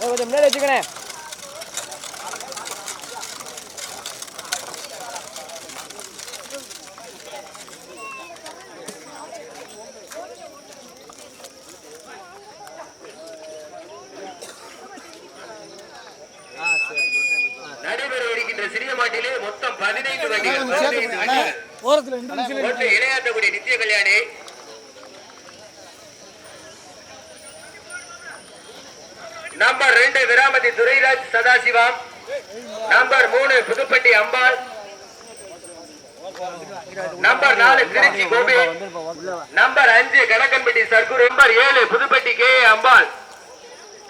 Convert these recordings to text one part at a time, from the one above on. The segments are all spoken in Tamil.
கொஞ்சம் முன்னாடி வச்சுக்கணே இருக்கின்ற சிறிய மாட்டிலே மொத்தம் பதினைந்து வண்டிகள் ஒன்று இளையாட்டக்கூடிய நித்திய கல்யாணி. நம்பர் ரெண்டு விராமதி துரைராஜ் சதாசிவம். நம்பர் மூணு புதுப்பட்டி அம்பாள். நம்பர் நாலு திருச்சி கோபி. நம்பர் அஞ்சு கணக்கன்பட்டி சர்க்குரு நம்பர் ஏழு புதுப்பட்டி கே அம்பாள்.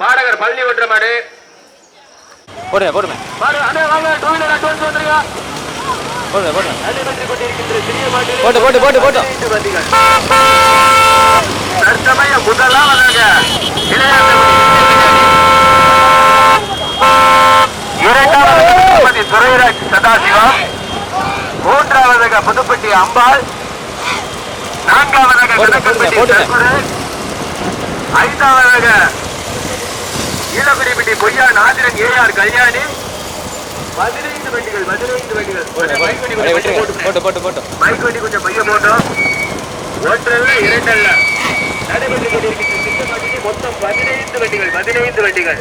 பாடகர் பழனி ஒற்றமாடு போடுங்க போடுங்க போடுங்க போடுங்க போட்டு, போட்டு, போட்டு, போட்டு. முதலாவதாக இரண்டாவதாக திருப்பதி துரைராஜ் சதாசிவம். மூன்றாவதாக புதுப்பட்டி அம்பாள். நான்காவதாக ஐந்தாவதாக ஈழக்குடிப்பட்டி பொய்யா நாதிரன் ஏஆர் கல்யாணி. பதினைந்து வண்டிகள் பதினைந்து வண்டிகள். போட்டு. போட்டு மைக் வண்டி கொஞ்சம் பைய போட்டோம் ஒன்றல்ல இரண்டல்ல. நடைபெற்று கொண்டிருக்கின்ற மொத்தம் பதினைந்து வண்டிகள் பதினைந்து வண்டிகள்.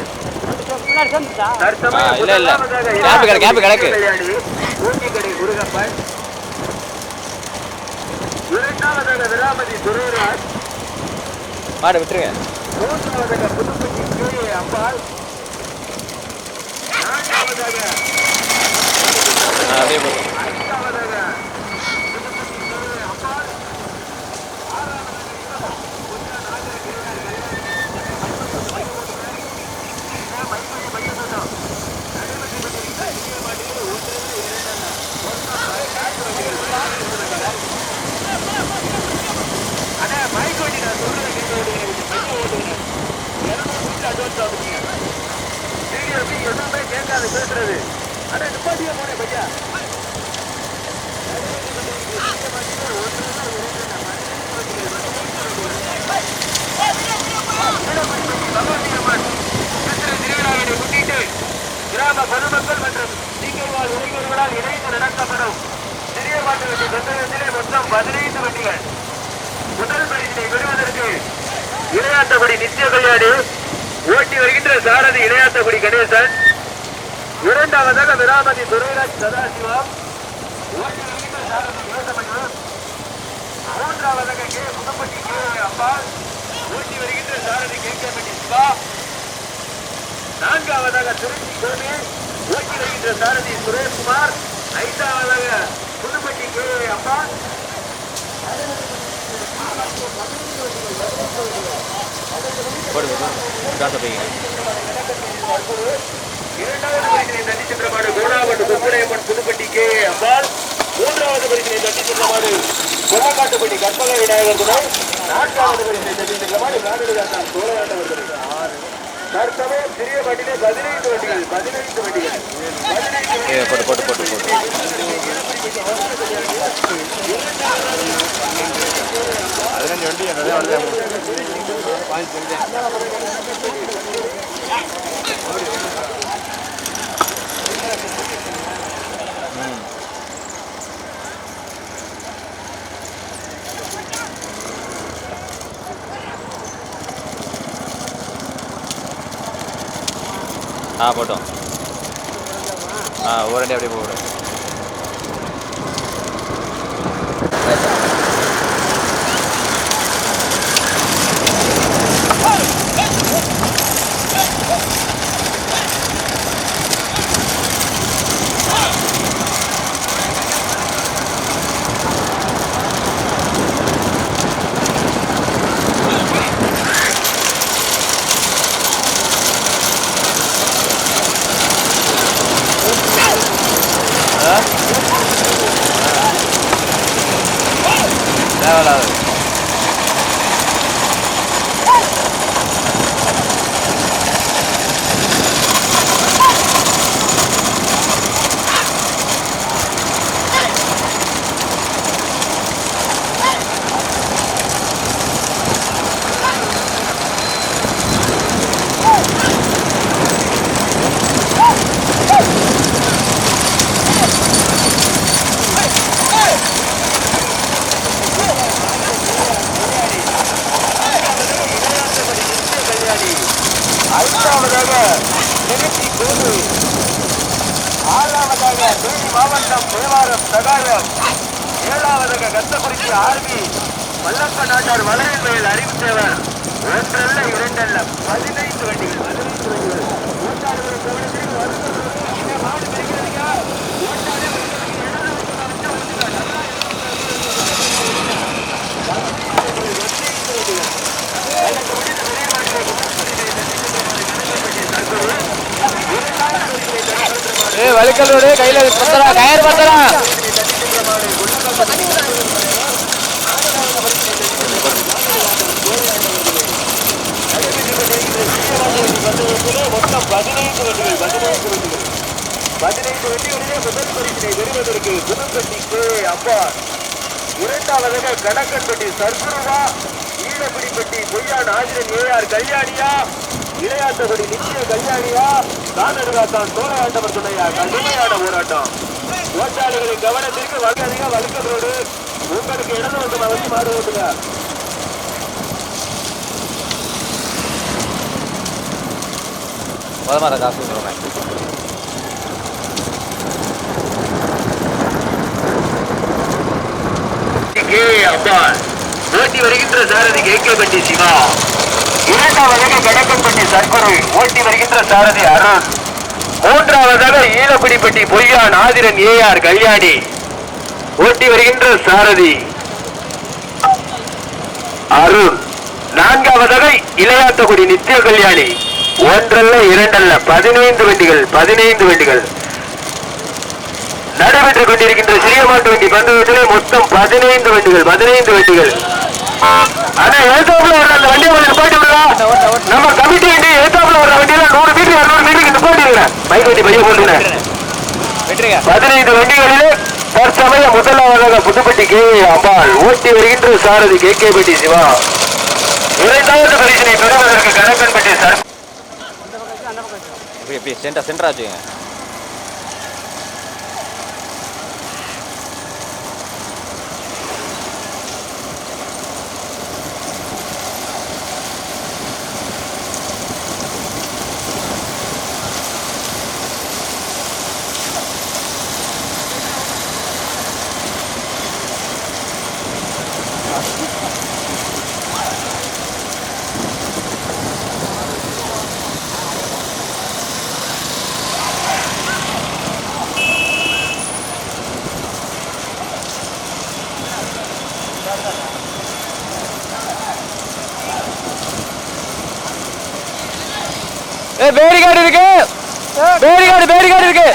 மாடு விட்டுருங்க. மூன்றாவதாக புதுப்பட்டி கே அம்பாள். நான்காவதாக. அப்படியே போட்டு ஐந்தாவதாக புதுப்பட்டி கே அம்பாள் அண்ணா மைக் வண்டி நான் சொல்றதை கேட்க விடுங்க பையன் ஓட்டுங்க இரநூறு அட்வான்ஸ் ஆகுதுங்க வீடியோ எப்படி எதுவுமே கேட்காது பேசுறது அண்ணா நிப்பாட்டியே போனேன் பையா கிராம பொதுமக்கள் மற்றும் சீக்கிரவாழ் இளைஞர்களால் இணைந்து நடத்தப்படும் சிறிய மாட்டு வண்டி சொந்தத்திலே மொத்தம் பதினைந்து வண்டிகள் முதல் பரிசினை பெறுவதற்கு விளையாட்டபடி நித்திய கல்யாணி ஓட்டி வருகின்ற சாரதி இளையாத்தகுடி கணேசன். இரண்டாவதாக விராமதி துரைராஜ் சதாசிவம். ஓட்டி வருகின்ற சாரதி யோசமணி மூன்றாவதாக கே. முகப்பட்டி கே. அம்பாள். ஓட்டி வருகின்ற சாரதி கே. கே. பட்டி சிவா. நான்காவதாக திருச்சி கோமே ஓட்டி வருகின்ற சாரதி சுரேஷ்குமார். ஐந்தாவதாக புதுப்பட்டி கே. அம்பாள். போடுங்க காசை போய்ங்க இரண்டாவது பரிசினை தட்டி சென்ற மாடு கோடாவட்டு சுப்புரையம்மன் புதுப்பட்டி கே அம்பாள் மூன்றாவது பரிசினை தட்டி சென்ற கொல்லக்காட்டுப்பட்டி கற்பக விநாயகர் துணை நான்காவது பரிசினை தட்டி சென்ற மாடு காடுதாசன் சோழநாட்டவர் துணை தற்சமயம் சிறிய வண்டியிலே பதினைந்து வண்டிகள் பதினைந்து வண்டிகள் பதினைந்து ஏ போட்டு போட்டு போட்டு போட்டு பதினஞ்சு வண்டி நிறைய ஆ போட்டோம். ஆ ஒரு அடி அப்படியே போடு தேவையில்லாது திருச்சி கோடு ஆறாவதாக தேனி மாவட்டம் பிரகாரம். ஏழாவதாக கத்தக்குறிச்சி ஆர்மி. வல்லப்ப நாட்டார் வளையல் மேல் அறிவித்தவர். ஒன்றல்ல இரண்டல்ல. பதினைந்து வண்டிகள். பதினைந்து வண்டிகள். ஏ கையில பத்தரா கயர் பத்தரா மொத்தம் பதினைந்து வண்டிகள் பதினைந்து வண்டிகள் பதினைந்து வண்டிகளிலே முதல் பரிசினை பெறுவதற்கு புதுப்பட்டி கே அப்பா இரண்டாவதாக கணக்கன்பட்டி சர்க்குருவா ஈழப்பிடிப்பட்டி பொய்யான் ஆஜிரன் ஏஆர் கல்யாணியா இளையாட்டபடி நிச்சய கல்யாணியா தானடுகாத்தான் சோழாண்டவர் துணையா கடுமையான போராட்டம் ஓட்டாளிகளின் கவனத்திற்கு வழக்காதீங்க வழுக்கல் ரோடு உங்களுக்கு இடது வந்து வந்து மாடு ஓட்டுங்க. போதமாத காசு அப்பால். ஓட்டி வருகின்ற சாரதி கே. கே. பட்டி சிவா. இரண்டாவதாக கடக்கம்பட்டி சர்க்குரு. ஓட்டி வருகின்ற சாரதி அருண். மூன்றாவதாக ஈழப்பிடிப்பட்டி பொய்யான் ஆதிரன் ஏஆர் கல்யாணி. ஓட்டி வருகின்ற சாரதி. அருண். நான்காவதாக இளையாத்தகுடி நித்திய கல்யாணி. ஒன்றல்ல இரண்டல்ல பதினைந்து வண்டிகள் பதினைந்து வண்டிகள் நடைபெற்றுக் கொண்டிருக்கின்ற சிறிய மாட்டு வண்டி பந்தயத்திலே மொத்தம் பதினைந்து வண்டிகள் பதினைந்து வண்டிகள் ஆனா ஏத்தாப்புல வர்ற அந்த வண்டியை கொஞ்சம் நிப்பாட்டி விடுறா நம்ம கமிட்டி வண்டி ஏத்தாப்புல வர்ற வண்டியில நூறு மீட்டர் இருநூறு மீட்டருக்கு நிப்பாட்டி விடுறேன் பைக் வண்டி பைய போட்டுங்க பதினைந்து வண்டிகளிலே தற்சமய முதலாவதாக புதுப்பட்டி கே. அம்பாள் ஓட்டி வருகின்ற சாரதி கே. கே. பட்டி சிவா. இரண்டாவது பரிசினை பெறுவதற்கு கணக்கன்பட்டி சார் இப்படி சென்டா சென்டரா வச்சுக்கோங்க ஏ பேரிகார்டு இருக்கு பேரிகாடு பேரிகாடு இருக்கு.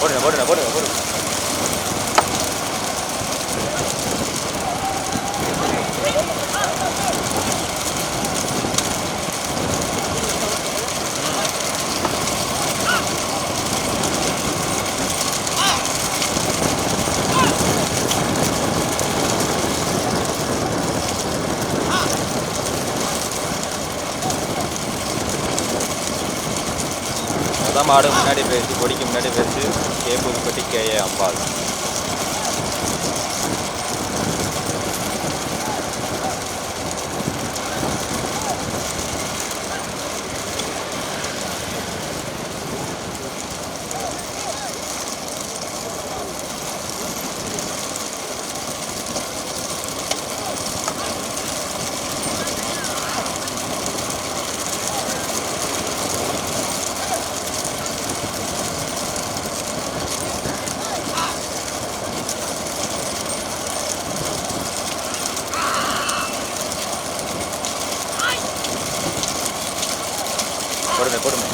போடுங்க போடுங்க போடுங்க போடுங்க. மாடு முன்னாடி போயிடுச்சு கொடிக்கு முன்னாடி போயிடுச்சு கே புதுப்பட்டி கேஏ அம்பாள் போடுங்க போடுங்க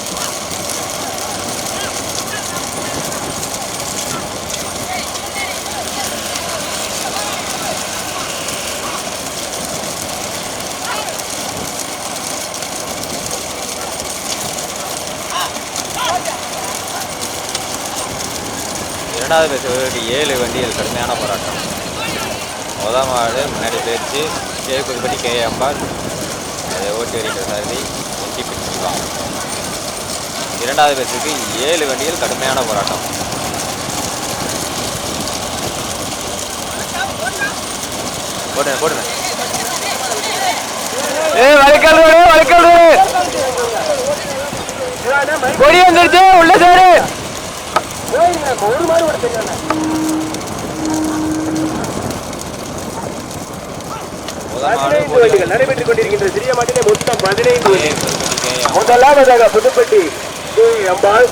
இரண்டாவது பேசுவதற்கு ஏழு வண்டிகள் கடுமையான போராட்டம். முதல் மாடு முன்னாடி போயிடுச்சு கே புதுப்பட்டி கே அம்பாள். அதை ஓட்டி வருகின்ற சாரதி எட்டி பிடிச்சிருக்காங்க இரண்டாவது பேசுக்கு ஏழு வண்டிகள் கடுமையான போராட்டம். போடுங்க போடுங்க. ஏ வழக்கல் ரோடு கொடி வந்துருச்சு உள்ள சாரு. ஒரு முதல் மாடு பதினைந்து வண்டிகள் நடைபெற்றுக் கொண்டிருக்கின்ற சிறிய மாட்டிலே மொத்தம் பதினைந்து முதலாவதாக புதுப்பட்டி. அம்பாள்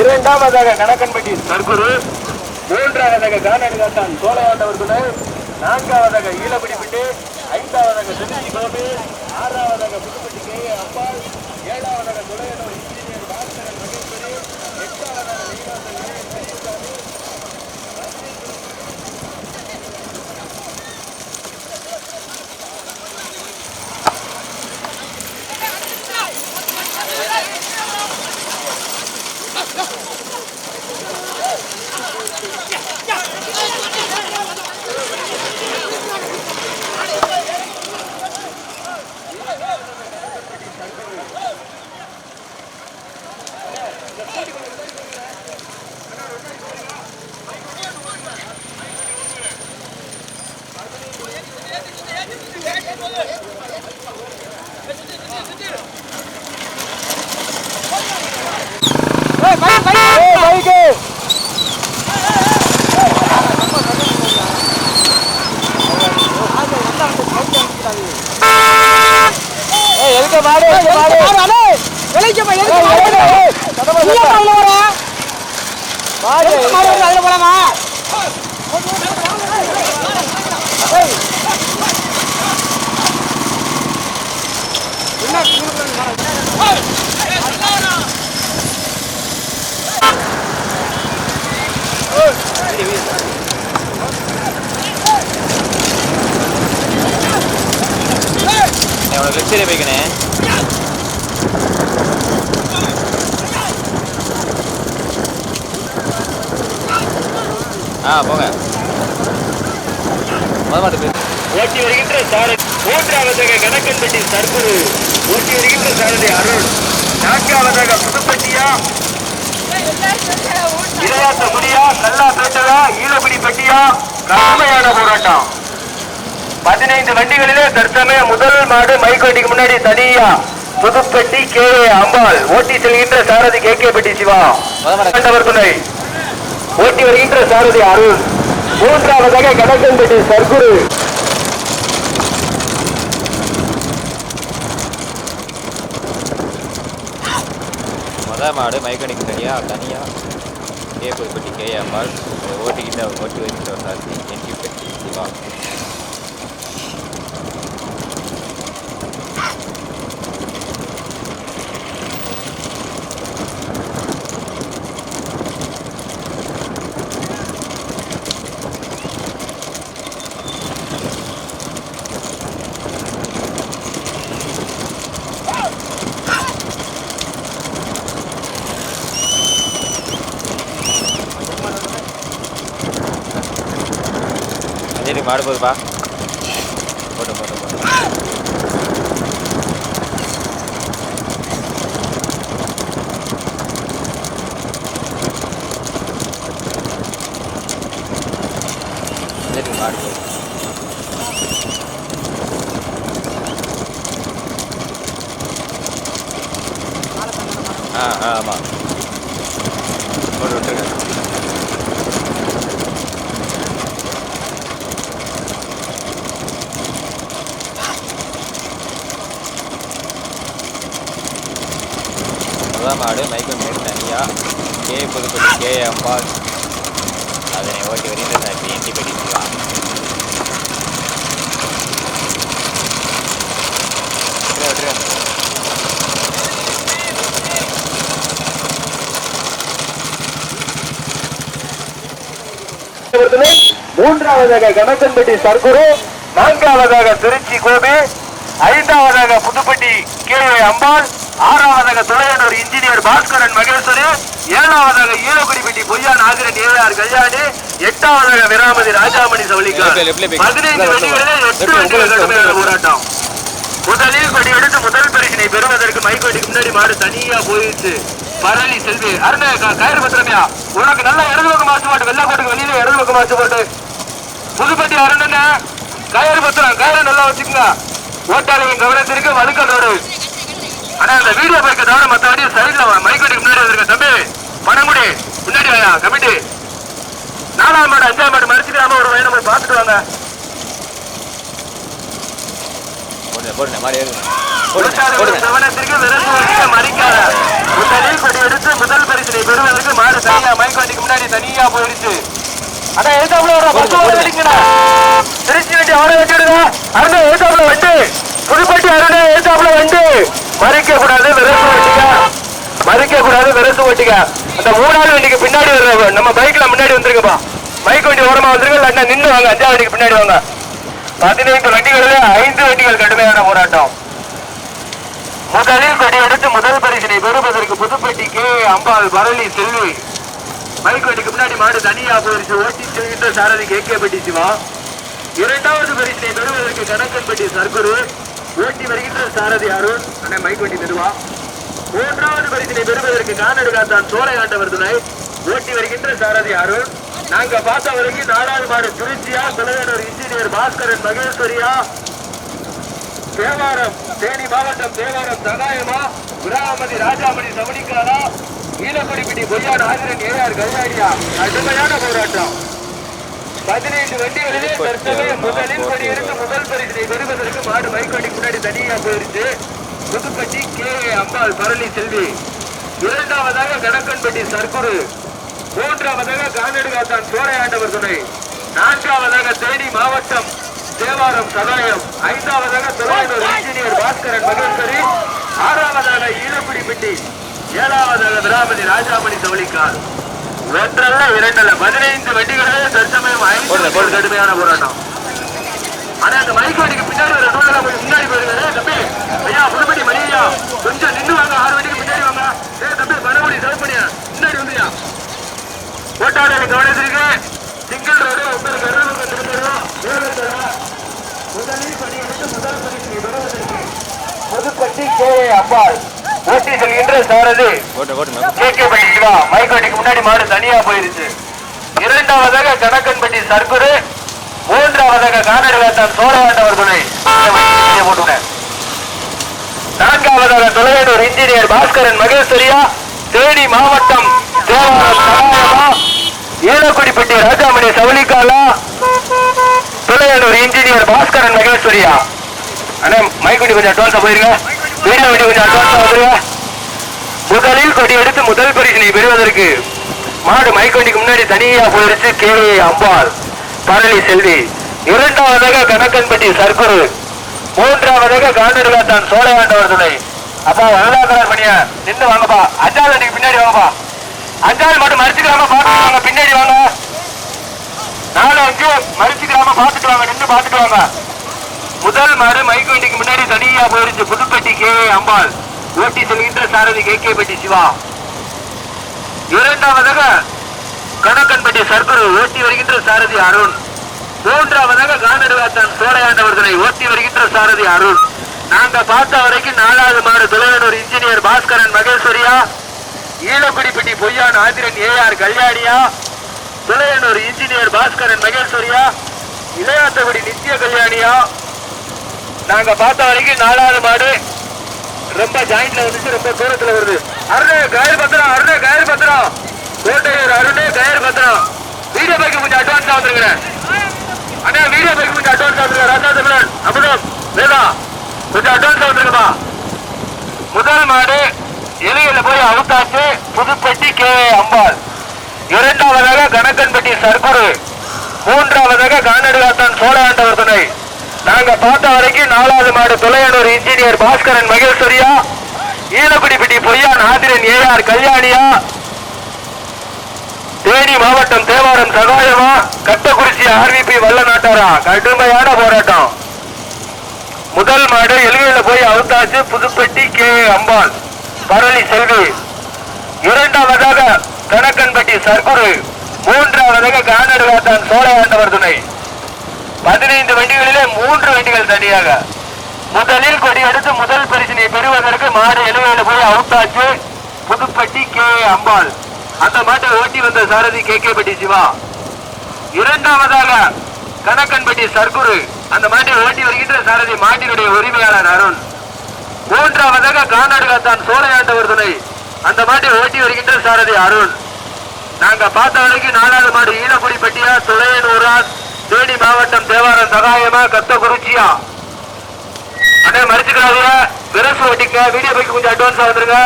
இரண்டாவதாக கணக்கன்பட்டி சர்க்குரு மூன்றாவதாக கானடுகாத்தான் சோழையாண்டவர் துணை நான்காவதாக ஈழப்பிடிப்பட்டு ஐந்தாவதாக திருச்சி கோபி ஆறாவதாக புதுப்பட்டி கே. அம்பாள் ஏழாவதாக துளையனூர் இன்ஜினியர் பாஸ்கரன் மகேஸ்வரி எட்டாவதாக வெளிநாட்டு பெரியசாமி பைக்கு எதுக்கு மாடு எதுக்கு மாடு விளைச்சப்பா ஏய், எதுக்கு மாடு ஏய், ஏய், கதவை நீ தட்டு. ஏன் அதுல வர? மாடு எதுக்கு மாடு வருது? அதுல போலாமா? உனக்கு லெஃப்ட் சைடே போய்க்கணே. ஆ போங்க. முத மாட்டு ஓட்டி வருகின்ற சாரதி மூன்றாவதாக கணக்கன்பட்டி சர்க்குரு. ஓட்டி வருகின்ற சாரதி அருள் நான்காவதாக புதுப்பட்டியா? இளையாத்த முடியா நல்லா பேட்டதா? ஈழப்பிடி பட்டியா? கடுமையான போராட்டம். பதினைந்து வண்டிகளிலே தற்சமய முதல் மாடு மைக்கோட்டிக்கு முன்னாடி தனியா புதுப்பட்டி கே. அம்பாள் ஓட்டி செல்கின்ற சாரதி கே. கே. பட்டி சிவா. துணை. ஓட்டி வருகின்ற சாரதி அருள். மூன்றாவதாக கணக்கன்பட்டி சர்க்குரு. முத மாடு மைக்கணிக்கு தனியா தனியா. கே. புதுப்பட்டி கே. அம்பாள். ஓட்டிக்கிட்ட ஓட்டி வச்சுட்டு வந்தார் என்டி பெட்டி சிவா. மாடு போகுதுப்பா போட்டு போட்டு போட்டு அஞ்சலி மாடு போகுது ஆ ஆ ஆமாம் போட்டு விட்டுருங்க முதல் மாடு மைக்கேல் மேல் தனியாக கே புதுப்பட்டி கே அம்பாள் அதனை ஓட்டி வருகின்ற சார் என்டி பெட்டி சிவா விட்டுரு, விட்டுரு. மூன்றாவதாக கணக்கன்பட்டி சர்க்குரு நான்காவதாக திருச்சி கோபி ஐந்தாவதாக புதுப்பட்டி கே ஏ. அம்பாள் ஆறாவதாக துளையனூர் இன்ஜினியர் பாஸ்கரன் மகேஸ்வரி ஏழாவதாக ஈழக்குடிப்பட்டி பொய்யா நாகரன் ஏஆர் கல்யாணி எட்டாவதாக விராமதி ராஜாமணி சவளிக்கார். பதினைந்து வண்டிகளிலே எட்டு லெஃப்ட்ல, கடுமையான. போராட்டம் முதலில் கொடி எடுத்து முதல் பரிசினை பெறுவதற்கு மைக்கோட்டிக்கு முன்னாடி மாடு தனியா போயிடுச்சு பரளி செல்வி அருண கயிறு பத்திரமியா உனக்கு நல்ல இடது பக்கம் மாசு போட்டு வெள்ளை கோட்டுக்கு வெளியில இடது பக்கம் மாசு போட்டு புதுப்பட்டி அருணன கயிறு பத்திரம் கயிறு நல்லா வச்சுக்கோங்க. ஓட்டாளியின் கவனத்திற்கு வழுக்கல் ரோடு. ஆனா அந்த வீடியோ பைக்கை தவிர மத்த வண்டி சைடுல மைக் வண்டிக்கு முன்னாடி வந்திருக்க தம்பி பணங்குடி முன்னாடி வாயா கமிட்டி. நாலாம் மாடு அஞ்சாம் மாடு மறிச்சிடாம ஒரு வயி நம்ம பார்த்துட்டு வாங்க. போடுங்க மாதிரி முதல் பரிசினை பெறுவதற்கு மாடு தனியா மைக் வண்டிக்கு முன்னாடி தனியா போயிருச்சு அண்ணா ஏத்தாப்புல ஒரு பஸ் வர வண்டிங்கண்ணா திருச்சி வண்டி அவரை வச்சிடுங்க அருணா ஏத்தாப்புல வண்டி. புதுப்பட்டி அருணா ஏத்தாப்புல வண்டி. மறிக்க கூடாது விரசு வண்டிங்க மறிக்க கூடாது விரசு வண்டிங்க அந்த மூணாவது வண்டிக்கு பின்னாடி வர்ற நம்ம பைக்ல முன்னாடி வந்துருங்கப்பா பைக் வண்டி ஓரமா வந்துருங்க இல்லாட்டா நின்று வாங்க. அஞ்சாவது வண்டிக்கு பின்னாடி வாங்க. பதினைந்து வண்டிகளில் ஐந்து வண்டிகள் கடுமையான போராட்டம். முதலில் கொடி எடுத்து முதல் பரிசினை பெறுவதற்கு புதுப்பட்டிக்கு அம்பாள் பரளி செல்வி. மைக் வண்டிக்கு முன்னாடி மாடு தனியா போயிருச்சு. ஓட்டி சாரதி கே கே பட்டி சிவா இரண்டாவது பரிசினை பெறுவதற்கு கணக்கன்பட்டி சர்க்குரு. ஓட்டி வருகின்ற சாரதி அருண் அண்ணே மைக் வண்டி பெறுவா மூன்றாவது பரிசினை பெறுவதற்கு கானடு காத்தான் சோலை ஆண்டவர் துணை ஓட்டி வருகின்ற சாரதி அருண் நாங்க பார்த்த வரைக்கும் நாலாவது மாடு திருச்சியா தலைவர் இன்ஜினியர் பாஸ்கரன் மகேஸ்வரியா தேவாரம் தேனி மாவட்டம் தேவாரம் சகாயமா? விராமதி ராஜாமணி சமணிக்காரா ஈழக்குடிப்பிட்டி பொய்யான் ஆசிரியன் ஏஆர் கல்யாணியா? கடுமையான போராட்டம். பதினைந்து வண்டிகளிலே தற்சமயம் முதலில் எடுத்து முதல் பரிசினை பெறுவதற்கு மாடு மைக்கோடி முன்னாடி தனியா போயிருச்சு. புதுப்பட்டி கே. ஏ. அம்பாள் பரளி செல்வி இரண்டாவதாக கடக்கன்பட்டி சர்க்குரு. மூன்றாவதாக கானடுகாத்தான் சோழையாண்டவர் துணை. நான்காவதாக தேனி மாவட்டம் தேவாரம் சகாயம் ஐந்தாவதாக தொலைநூர் இன்ஜினியர் பாஸ்கரன் மகேஸ்வரி ஆறாவதாக ஈழக்குடிப்பட்டி ஏழாவதாக விராமதி ராஜாமணி தவளிக்கால் ஒன்றல்ல இரண்டல்ல பதினைந்து வண்டிகளே தற்சமயம் ஐந்து. கடுமையான போராட்டம். ஆனா அந்த மைக் வண்டிக்கு பின்னாடி வர நூலகம் கொஞ்சம் முன்னாடி போயிருங்க ஏய் தம்பி ஐயா புதுப்பட்டி மணி ஐயா கொஞ்சம் நின்று வாங்க ஆறு வண்டிக்கு பின்னாடி வாங்க ஏ தம்பி மறுபடி சிவப்பணியா முன்னாடி வந்துயா ஓட்டாளரை கவனிச்சிருக்கு சிங்கிள் ரோடு ஒவ்வொரு கருவுக்கு திரும்புகிறோம் முதலில் பணி எடுத்து முதல் பரிசு பெறுவதற்கு புதுப்பட்டி கே அம்பாள். ஓட்டி செல்கின்ற சாரதி சிவா முன்னாடி மாடு தனியா போயிருச்சு. இரண்டாவதாக கணக்கன்பட்டி சர்க்குரு மூன்றாவதாக கானடுகாத்தான் சோழவாண்டவர் துணை. நான்காவதாக இன்ஜினியர் பாஸ்கரன் மகேஸ்வரியா தேனி மாவட்டம் ஈழக்குடிப்பட்டி ராஜாமணி சவுளிக்காலா தொலைநூர் இன்ஜினியர் பாஸ்கரன் மகேஸ்வரியா. அண்ணா மைக்குடி கொஞ்சம் அட்வான்ஸா போயிருங்க. வீடியோ வண்டி கொஞ்சம் அட்வான்ஸா வந்துருங்க முதலில் கொடி எடுத்து முதல் பரிசினை பெறுவதற்கு மாடு மைக்கொண்டிக்கு முன்னாடி தனியா போயிருச்சு கே. அம்பாள் பரளி செல்வி. இரண்டாவதாக கணக்கன்பட்டி சர்க்குரு. மூன்றாவதாக சோழ சோழையாண்டவர் துணை அப்பா வரலாற்றார் பணியா? நின்று வாங்கப்பா. அஞ்சாவது அன்னைக்கு பின்னாடி வாங்கப்பா. அஞ்சாவது மட்டும் மறிச்சுக்கலாம பார்த்துட்டு வாங்க. பின்னாடி வாங்க. நாலு அஞ்சு மறிச்சுக்கலாம பார்த்துட்டு வாங்க. நின்று பார்த்துட்டு வாங்க. முதல் மாடு மைக்கு வண்டிக்கு முன்னாடி தனியா போயிருச்சு. புது கே அம்பாள். ஓட்டி செல்கின்ற சாரதி கே. கே. பெட்டி சிவா. இரண்டாவதாக கணக்கன்பட்டி சர்க்குரு ஓட்டி வருகின்ற சாரதி அருண். மூன்றாவதாக கானடுகாத்தான் சோழையாண்டவர்களை ஓட்டி வருகின்ற சாரதி அருண். நாங்க பார்த்த வரைக்கும் நாலாவது மாடு துளையனூர் இன்ஜினியர் பாஸ்கரன் மகேஸ்வரியா ஈழக்குடிப்பட்டி பொய்யான் ஆதிரன் ஏஆர் கல்யாணியா துளையனூர் இன்ஜினியர் பாஸ்கரன் மகேஸ்வரியா இளையாத்தகுடி நித்திய கல்யாணியா. நாங்க பார்த்த வரைக்கும் நாலாவது மாடு ரொம்ப ஜாயிண்ட்ல வந்துச்சு ரொம்ப தூரத்துல வருது. அருணே கயர் பத்திரம் அருணே கயர் பத்திரம். கோட்டையூர் அருணே கயர் பத்திரம். வீடியோ பைக்கு கொஞ்சம் அட்வான்ஸா வந்துருக்கிறேன். அண்ணா வீடியோ பைக்கு கொஞ்சம் அட்வான்ஸா வந்துருக்க ராஜா தமிழன் அமுதம் வேதா கொஞ்சம் அட்வான்ஸா வந்துருங்கப்பா. முதல் மாடு எலியில போய் அவுத்தாச்சு. புதுப்பட்டி கே. அம்பாள். இரண்டாவதாக கணக்கன்பட்டி சர்க்குரு. மூன்றாவதாக கானடுகாத்தான் சோழாண்டவர் துணை. நாங்க பார்த்த வரைக்கும் நாலாவது மாடு துளையனூர் இன்ஜினியர் பாஸ்கரன் மகேஸ்வரியா ஈழக்குடிப்பட்டி பொய்யான் ஆதிரன் ஏஆர் கல்யாணியா தேனி மாவட்டம் தேவாரம் சகாயமா கட்டக்குறிச்சி ஆர்விபி வல்ல நாட்டாரா கடுமையான போராட்டம். முதல் மாடு எலுகையில போய் அவுத்தாச்சு புதுப்பட்டி கே. அம்பாள் பரளி செல்வி. இரண்டாவதாக கணக்கன்பட்டி சர்க்குரு. மூன்றாவதாக கானடுகாத்தான் சோழையாண்டவர் துணை பதினைந்து வண்டிகளிலே மூன்று வண்டிகள் தனியாக. முதலில் கொடி எடுத்து முதல் பரிசினை பெறுவதற்கு மாடு எழுவையில போய் அவுட்டாச்சு புதுப்பட்டி கே அம்பாள். அந்த மாட்டை ஓட்டி வந்த சாரதி கே கே பட்டி சிவா. இரண்டாவதாக கணக்கன்பட்டி சர்க்குரு. அந்த மாட்டை ஓட்டி வருகின்ற சாரதி மாட்டினுடைய உரிமையாளர் அருண். மூன்றாவதாக கானாடுகாத்தான் சோழையாண்டவர் துணை. அந்த மாட்டை ஓட்டி வருகின்ற சாரதி அருண். நாங்க பார்த்த வரைக்கும் நாலாவது மாடு ஈழக்குடி துளையனூரா தேனி மாவட்டம் தேவாரம் சகாயமா கத்த குறிச்சியா அண்ணே மறிச்சுக்கிறாங்க விரசு ஓட்டிங்க வீடியோ பைக்கு கொஞ்சம் அட்வான்ஸா வந்துருங்க.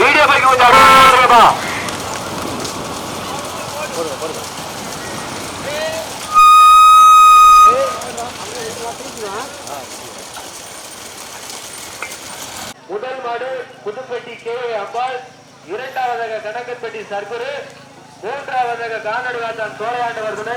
வீடியோ பைக்கு கொஞ்சம் அட்வான்ஸ் வந்துருங்கப்பா. முதல் மாடு புதுப்பட்டி கே. அம்பாள் இரண்டாவதாக கணக்கன்பட்டி சர்க்குரு மூன்றாவதாக கானடுகாத்தான் சோழையாண்டு துணை